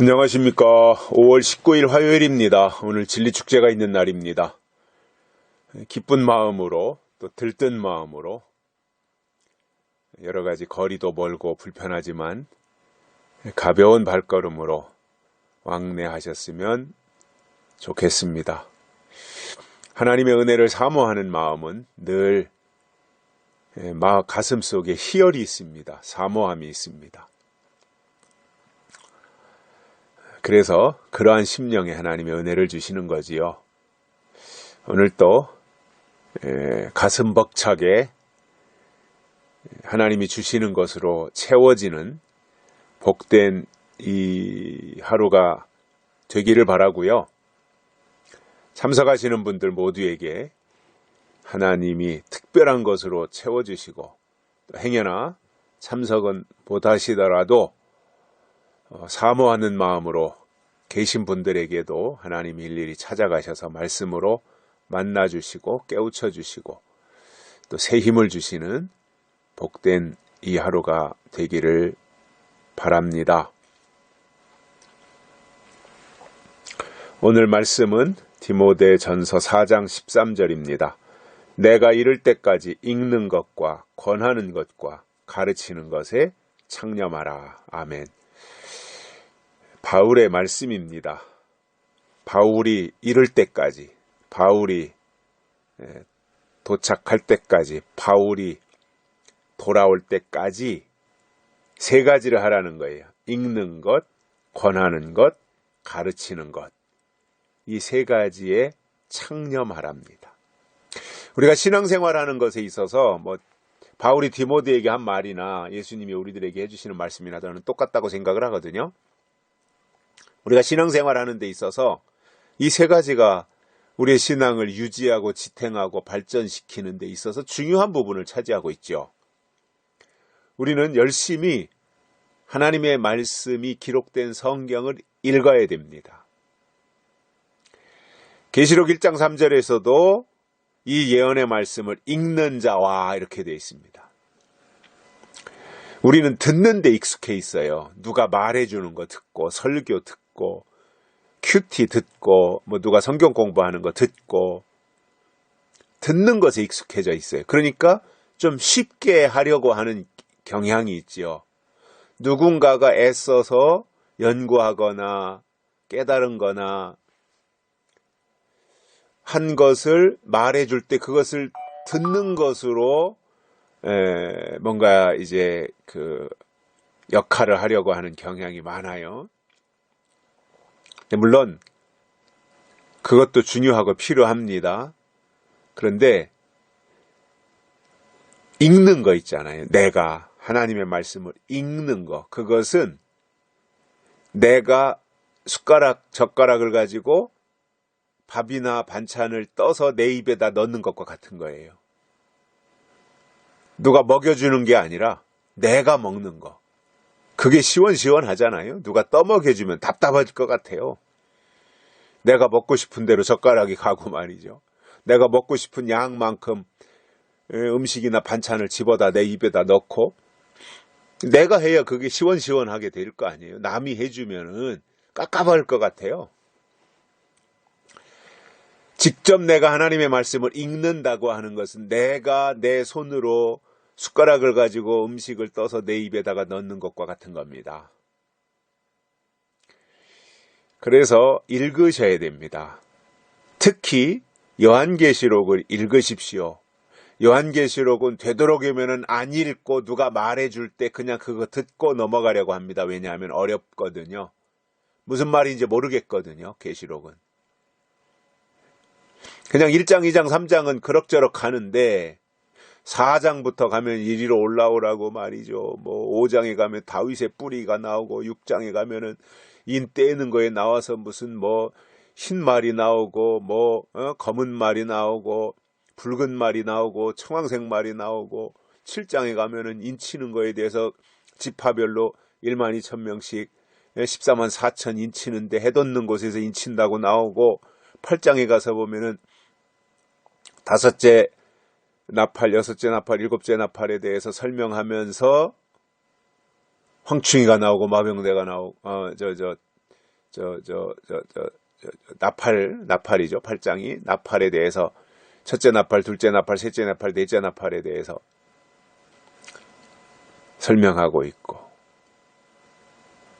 안녕하십니까. 5월 19일 화요일입니다. 오늘 진리축제가 있는 날입니다. 기쁜 마음으로 또 들뜬 마음으로 여러 가지 거리도 멀고 불편하지만 가벼운 발걸음으로 왕래하셨으면 좋겠습니다. 하나님의 은혜를 사모하는 마음은 늘 가슴 속에 희열이 있습니다. 사모함이 있습니다. 그래서 그러한 심령에 하나님의 은혜를 주시는 거지요. 오늘 또 가슴 벅차게 하나님이 주시는 것으로 채워지는 복된 이 하루가 되기를 바라고요. 참석하시는 분들 모두에게 하나님이 특별한 것으로 채워주시고 행여나 참석은 못하시더라도 어, 사모하는 마음으로 계신 분들에게도 하나님이 일일이 찾아가셔서 말씀으로 만나 주시고 깨우쳐 주시고 또 새 힘을 주시는 복된 이 하루가 되기를 바랍니다. 오늘 말씀은 디모데 전서 4장 13절입니다. 내가 이를 때까지 읽는 것과 권하는 것과 가르치는 것에 창념하라. 아멘. 바울의 말씀입니다. 바울이 이를 때까지, 바울이 도착할 때까지, 바울이 돌아올 때까지 세 가지를 하라는 거예요. 읽는 것, 권하는 것, 가르치는 것. 이 세 가지에 창념하랍니다. 우리가 신앙생활 하는 것에 있어서 뭐 바울이 디모데에게 한 말이나 예수님이 우리들에게 해주시는 말씀이나 저는 똑같다고 생각을 하거든요. 우리가 신앙생활 하는 데 있어서 이 세 가지가 우리의 신앙을 유지하고 지탱하고 발전시키는 데 있어서 중요한 부분을 차지하고 있죠. 우리는 열심히 하나님의 말씀이 기록된 성경을 읽어야 됩니다. 계시록 1장 3절에서도 이 예언의 말씀을 읽는 자와 이렇게 되어 있습니다. 우리는 듣는 데 익숙해 있어요. 누가 말해주는 거 듣고 설교 듣고 듣고 큐티 듣고 뭐 누가 성경 공부하는 거 듣고 듣는 것에 익숙해져 있어요. 그러니까 좀 쉽게 하려고 하는 경향이 있지요. 누군가가 애써서 연구하거나 깨달은 거나 한 것을 말해줄 때 그것을 듣는 것으로 에, 뭔가 이제 그 역할을 하려고 하는 경향이 많아요. 네, 물론 그것도 중요하고 필요합니다. 그런데 읽는 거 있잖아요. 내가 하나님의 말씀을 읽는 거. 그것은 내가 숟가락, 젓가락을 가지고 밥이나 반찬을 떠서 내 입에다 넣는 것과 같은 거예요. 누가 먹여주는 게 아니라 내가 먹는 거. 그게 시원시원하잖아요. 누가 떠먹여주면 답답할 것 같아요. 내가 먹고 싶은 대로 젓가락이 가고 말이죠. 내가 먹고 싶은 양만큼 음식이나 반찬을 집어다 내 입에다 넣고 내가 해야 그게 시원시원하게 될 거 아니에요. 남이 해주면은 깝깝할 것 같아요. 직접 내가 하나님의 말씀을 읽는다고 하는 것은 내가 내 손으로 숟가락을 가지고 음식을 떠서 내 입에다가 넣는 것과 같은 겁니다. 그래서 읽으셔야 됩니다. 특히 요한계시록을 읽으십시오. 요한계시록은 되도록이면 안 읽고 누가 말해줄 때 그냥 그거 듣고 넘어가려고 합니다. 왜냐하면 어렵거든요. 무슨 말인지 모르겠거든요. 계시록은. 그냥 1장, 2장, 3장은 그럭저럭 가는데 4장부터 가면 이리로 올라오라고 말이죠. 뭐 5장에 가면 다윗의 뿌리가 나오고 6장에 가면은 인 떼는 거에 나와서 무슨 뭐 흰 말이 나오고 뭐 어? 검은 말이 나오고 붉은 말이 나오고 청황색 말이 나오고 7장에 가면은 인 치는 거에 대해서 지파별로 1만 2천 명씩 14만 예, 4천 인 치는데 해돋는 곳에서 인 친다고 나오고 8장에 가서 보면은 다섯째 나팔 여섯째 나팔 일곱째 나팔에 대해서 설명하면서 황충이가 나오고 마병대가 나오고 어, 저저 저 저 저 저 나팔 나팔이죠. 팔짱이 나팔에 대해서 첫째 나팔 둘째 나팔 셋째 나팔 넷째 나팔에 대해서 설명하고 있고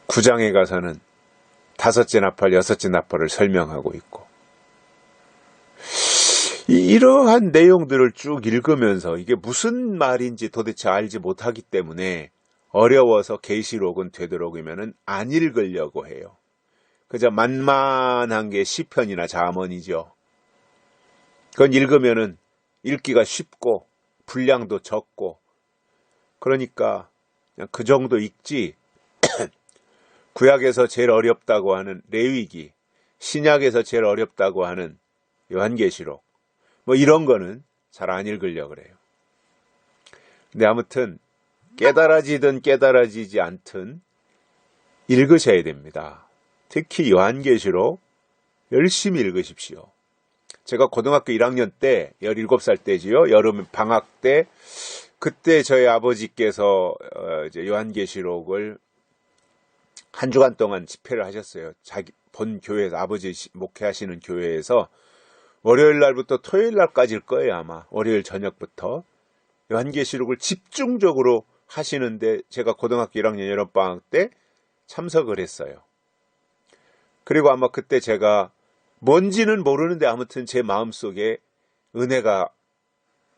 구장에 가서는 다섯째 나팔 여섯째 나팔을 설명하고 있고 이- 이러한 내용들을 쭉 읽으면서 이게 무슨 말인지 도대체 알지 못하기 때문에 어려워서 계시록은 되도록이면은 안 읽으려고 해요. 그저 만만한 게 시편이나 잠언이죠. 그건 읽으면은 읽기가 쉽고 분량도 적고 그러니까 그냥 그 정도 읽지 구약에서 제일 어렵다고 하는 레위기, 신약에서 제일 어렵다고 하는 요한계시록 뭐 이런 거는 잘 안 읽으려고 그래요. 근데 아무튼 깨달아지든 깨달아지지 않든 읽으셔야 됩니다. 특히 요한계시록 열심히 읽으십시오. 제가 고등학교 1학년 때 17살 때지요. 여름 방학 때 그때 저희 아버지께서 어, 이제 요한계시록을 한 주간 동안 집회를 하셨어요. 자기 본 교회에서 아버지 시- 목회하시는 교회에서 월요일 날부터 토요일 날까지일 거예요, 아마. 월요일 저녁부터. 요한계시록을 집중적으로 하시는데 제가 고등학교 1학년 여름방학 때 참석을 했어요. 그리고 아마 그때 제가 뭔지는 모르는데 아무튼 제 마음속에 은혜가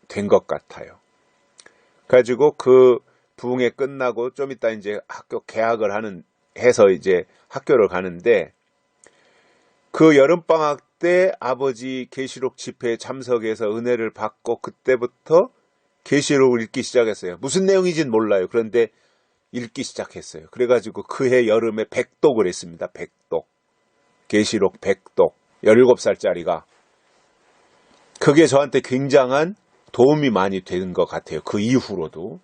된 것 같아요. 가지고 그 부흥회 끝나고 좀 이따 이제 학교 개학을 하는 해서 이제 학교를 가는데 그 여름방학 때 아버지 계시록 집회에 참석해서 은혜를 받고 그때부터 계시록을 읽기 시작했어요. 무슨 내용인지는 몰라요. 그런데 읽기 시작했어요. 그래가지고 그해 여름에 백독을 했습니다. 백독. 계시록 백독. 17살짜리가. 그게 저한테 굉장한 도움이 많이 된것 같아요. 그 이후로도.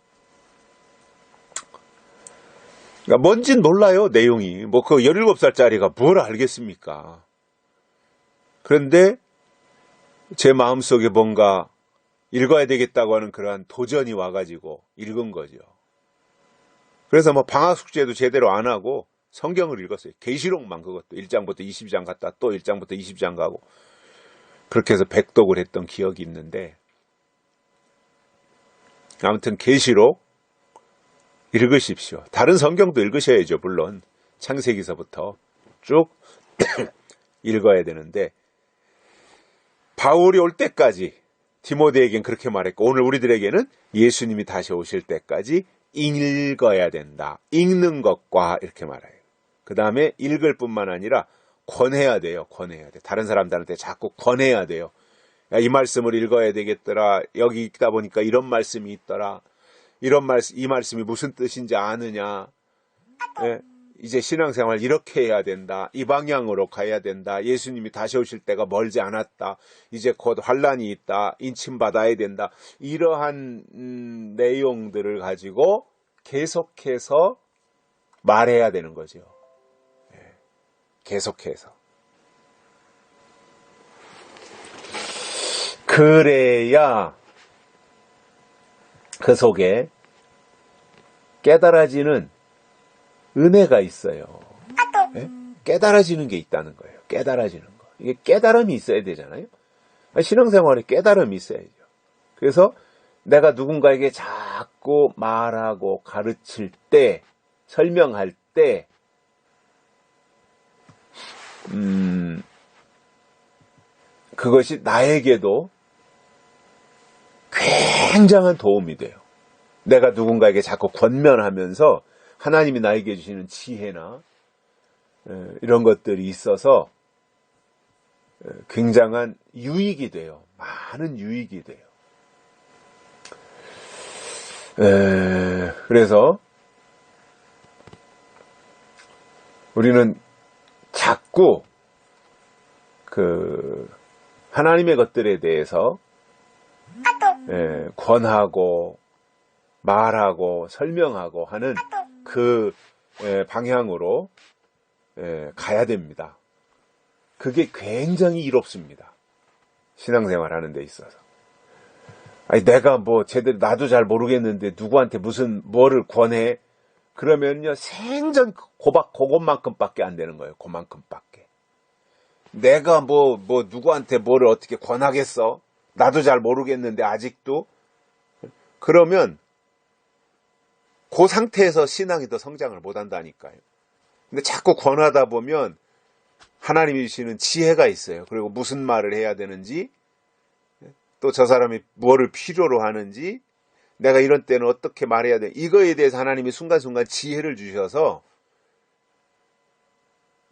그러니까 뭔진 몰라요, 내용이. 뭐 그 17살짜리가 뭘 알겠습니까? 그런데 제 마음속에 뭔가 읽어야 되겠다고 하는 그러한 도전이 와가지고 읽은 거죠. 그래서 뭐 방학 숙제도 제대로 안 하고 성경을 읽었어요. 계시록만 그것도 1장부터 20장 갔다 또 1장부터 20장 가고 그렇게 해서 백독을 했던 기억이 있는데 아무튼 계시록 읽으십시오. 다른 성경도 읽으셔야죠. 물론 창세기서부터 쭉 읽어야 되는데 바울이 올 때까지 디모데에겐 그렇게 말했고 오늘 우리들에게는 예수님이 다시 오실 때까지 읽어야 된다. 읽는 것과 이렇게 말해요. 그 다음에 읽을 뿐만 아니라 권해야 돼요. 권해야 돼. 다른 사람들한테 자꾸 권해야 돼요. 야, 이 말씀을 읽어야 되겠더라. 여기 읽다 보니까 이런 말씀이 있더라. 이런 말씀, 이 말씀이 무슨 뜻인지 아느냐. 예, 이제 신앙생활 이렇게 해야 된다. 이 방향으로 가야 된다. 예수님이 다시 오실 때가 멀지 않았다. 이제 곧 환란이 있다. 인침받아야 된다. 이러한 음, 내용들을 가지고 계속해서 말해야 되는 거죠. 예, 계속해서. 그래야 그 속에 깨달아지는 은혜가 있어요. 예? 깨달아지는 게 있다는 거예요. 깨달아지는 거. 이게 깨달음이 있어야 되잖아요. 신앙생활에 깨달음이 있어야죠. 그래서 내가 누군가에게 자꾸 말하고 가르칠 때, 설명할 때, 음, 그것이 나에게도 굉장한 도움이 돼요. 내가 누군가에게 자꾸 권면하면서 하나님이 나에게 주시는 지혜나 에, 이런 것들이 있어서 에, 굉장한 유익이 돼요. 많은 유익이 돼요. 에, 그래서 우리는 자꾸 그 하나님의 것들에 대해서 에, 권하고 말하고 설명하고 하는 그 에, 방향으로 에, 가야 됩니다. 그게 굉장히 이롭습니다. 신앙생활 하는 데 있어서. 아니, 내가 뭐 제대로 나도 잘 모르겠는데 누구한테 무슨 뭐를 권해? 그러면요 생전 고박 그것만큼밖에 안 되는 거예요. 그만큼밖에. 내가 뭐 뭐 누구한테 뭐를 어떻게 권하겠어? 나도 잘 모르겠는데 아직도 그러면 그 상태에서 신앙이 더 성장을 못 한다니까요. 근데 자꾸 권하다 보면 하나님이 주시는 지혜가 있어요. 그리고 무슨 말을 해야 되는지, 또 저 사람이 뭐를 필요로 하는지, 내가 이런 때는 어떻게 말해야 돼. 이거에 대해서 하나님이 순간순간 지혜를 주셔서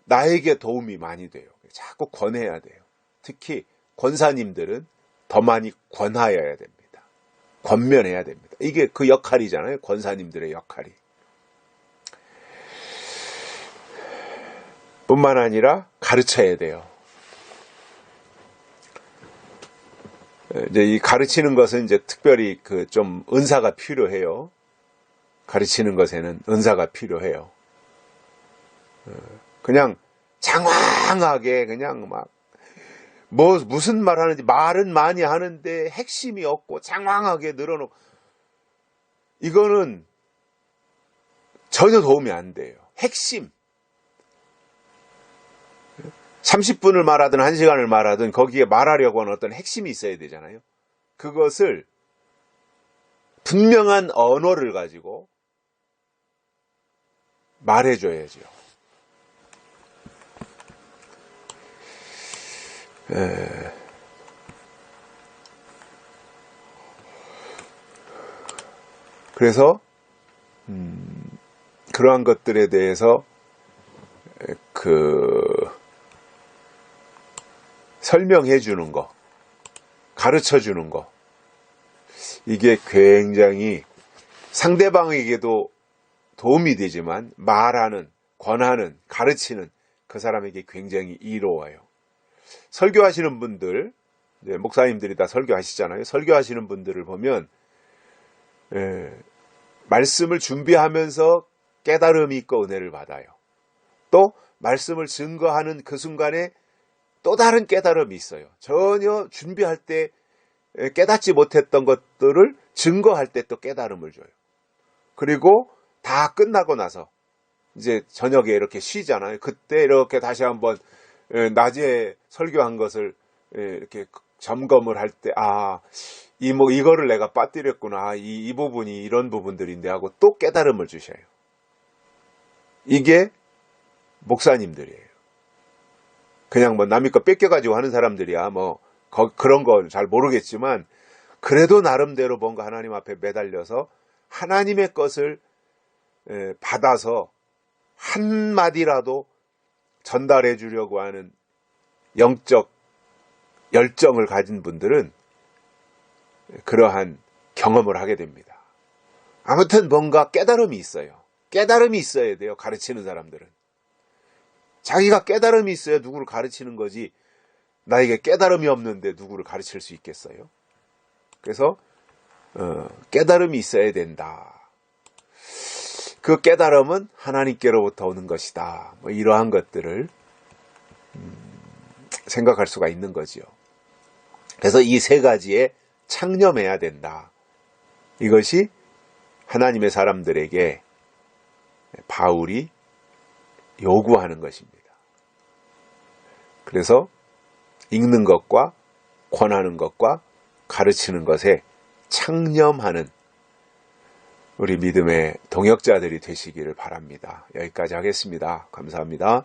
나에게 도움이 많이 돼요. 자꾸 권해야 돼요. 특히 권사님들은 더 많이 권하여야 됩니다. 권면해야 됩니다. 이게 그 역할이잖아요. 권사님들의 역할이. 뿐만 아니라 가르쳐야 돼요. 이제 이 가르치는 것은 이제 특별히 그 좀 은사가 필요해요. 가르치는 것에는 은사가 필요해요. 그냥 장황하게 그냥 막 뭐 무슨 말 하는지 말은 많이 하는데 핵심이 없고 장황하게 늘어놓고 이거는 전혀 도움이 안 돼요. 핵심 30분을 말하든 1시간을 말하든 거기에 말하려고 하는 어떤 핵심이 있어야 되잖아요. 그것을 분명한 언어를 가지고 말해줘야죠. 에... 그래서 음, 그러한 것들에 대해서 그 설명해 주는 거, 가르쳐 주는 거, 이게 굉장히 상대방에게도 도움이 되지만 말하는, 권하는, 가르치는 그 사람에게 굉장히 이로워요. 설교하시는 분들, 목사님들이 다 설교하시잖아요. 설교하시는 분들을 보면, 에, 말씀을 준비하면서 깨달음이 있고 은혜를 받아요. 또, 말씀을 증거하는 그 순간에 또 다른 깨달음이 있어요. 전혀 준비할 때 깨닫지 못했던 것들을 증거할 때 또 깨달음을 줘요. 그리고 다 끝나고 나서 이제 저녁에 이렇게 쉬잖아요. 그때 이렇게 다시 한번 낮에 설교한 것을 이렇게 점검을 할 때, 아, 이, 뭐, 이거를 내가 빠뜨렸구나. 이, 이 부분이 이런 부분들인데 하고 또 깨달음을 주셔요. 이게 목사님들이에요. 그냥 뭐 남의 거 뺏겨가지고 하는 사람들이야 뭐 거, 그런 건 잘 모르겠지만 그래도 나름대로 뭔가 하나님 앞에 매달려서 하나님의 것을 받아서 한마디라도 전달해 주려고 하는 영적 열정을 가진 분들은 그러한 경험을 하게 됩니다. 아무튼 뭔가 깨달음이 있어요. 깨달음이 있어야 돼요. 가르치는 사람들은. 자기가 깨달음이 있어야 누구를 가르치는 거지 나에게 깨달음이 없는데 누구를 가르칠 수 있겠어요? 그래서 어, 깨달음이 있어야 된다. 그 깨달음은 하나님께로부터 오는 것이다. 뭐 이러한 것들을 음, 생각할 수가 있는 거지요. 그래서 이 세 가지에 창념해야 된다. 이것이 하나님의 사람들에게 바울이 요구하는 것입니다. 그래서 읽는 것과 권하는 것과 가르치는 것에 창념하는 우리 믿음의 동역자들이 되시기를 바랍니다. 여기까지 하겠습니다. 감사합니다.